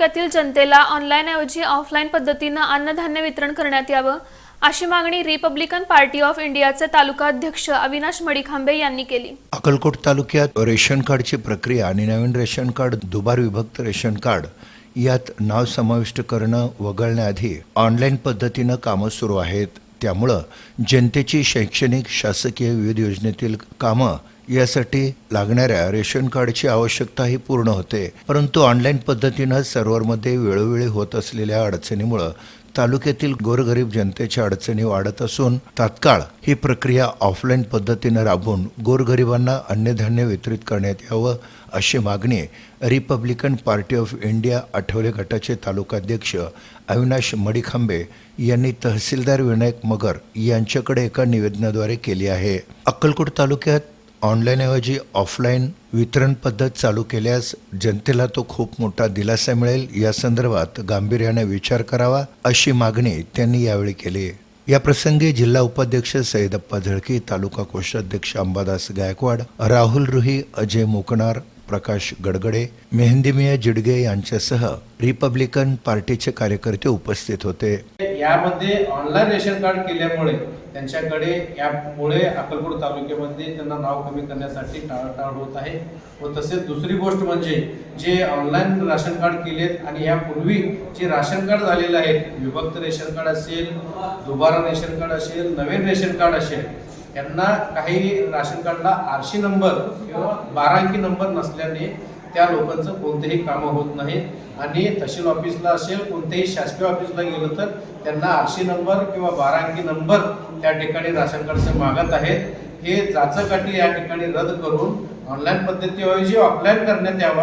तालुक्यातील जनतेला ऑनलाईन ऐवजी ऑफलाईन पद्धतीनं अन्नधान्य वितरण करण्यात यावं अशी मागणी रिपब्लिकन पार्टी ऑफ इंडियाचे तालुका अध्यक्ष अविनाश मडिखांबे यांनी केली. अक्कलकोट तालुक्यात रेशन कार्डची प्रक्रिया आणि नवीन रेशन कार्ड दुबार विभक्त रेशन कार्ड यात नाव समाविष्ट करणं वगळण्याआधी ऑनलाईन पद्धतीनं कामं सुरू आहेत. त्यामुळं जनतेची शैक्षणिक शासकीय विविध योजनेतील कामं यासाठी लागणाऱ्या रेशन कार्डची आवश्यकताही पूर्ण होते. परंतु ऑनलाईन पद्धतीनं सर्व्हरमध्ये वेळोवेळी होत असलेल्या अडचणीमुळं तालुक्यातील गोरगरीब जनतेच्या अडचणी वाढत असून तात्काळ ही प्रक्रिया ऑफलाईन पद्धतीनं राबवून गोरगरिबांना अन्नधान्य वितरित करण्यात यावं अशी मागणी Republican Party of India Athawale गटाचे तालुकाध्यक्ष अविनाश मडिखांबे यांनी तहसीलदार विनायक मगर यांच्याकडे एका निवेदनाद्वारे केली आहे. अक्कलकोट तालुक्यात ऑनलाईनऐवजी ऑफलाईन वितरण पद्धत चालू केल्यास जनतेला तो खूप मोठा दिलासा मिळेल. या संदर्भात गांभीर्याने विचार करावा अशी मागणी त्यांनी यावेळी केली. आहे या प्रसंगी जिल्हा उपाध्यक्ष सैदप्पा झळकी तालुका कोषाध्यक्ष अंबादास गायकवाड राहुल रुही अजय मोकणार प्रकाश गडगडे मेहंदीमिया जिडगे यांच्यासह रिपब्लिकन पार्टीचे कार्यकर्ते उपस्थित होते. यामध्ये ऑनलाईन रेशन कार्ड केल्यामुळे त्यांच्याकडे यामुळे अक्कलकोट तालुक्यामध्ये त्यांना नाव कमी करण्यासाठी टाळाटाळ होत आहे. व तसेच दुसरी गोष्ट म्हणजे जे ऑनलाईन राशन कार्ड केलेत आणि यापूर्वी जे राशन कार्ड झालेले आहेत विभक्त रेशन कार्ड असेल दुबारा रेशन कार्ड असेल नवीन रेशन कार्ड असेल यांना काही राशन कार्डला आरशी नंबर किंवा बारा अंकी नंबर नसल्याने त्या लोकांचं कोणतेही कामं होत नाहीत आणि तहसील ऑफिसला असेल कोणत्याही शासकीय ऑफिसला गेलं तर त्यांना आरशी नंबर किंवा बारा अंकी नंबर त्या ठिकाणी राशन कार्डचं मागत आहेत. हे जाचकाठी या ठिकाणी रद्द करून ऑनलाईन पद्धतीऐवजी ऑफलाईन करण्यात यावा.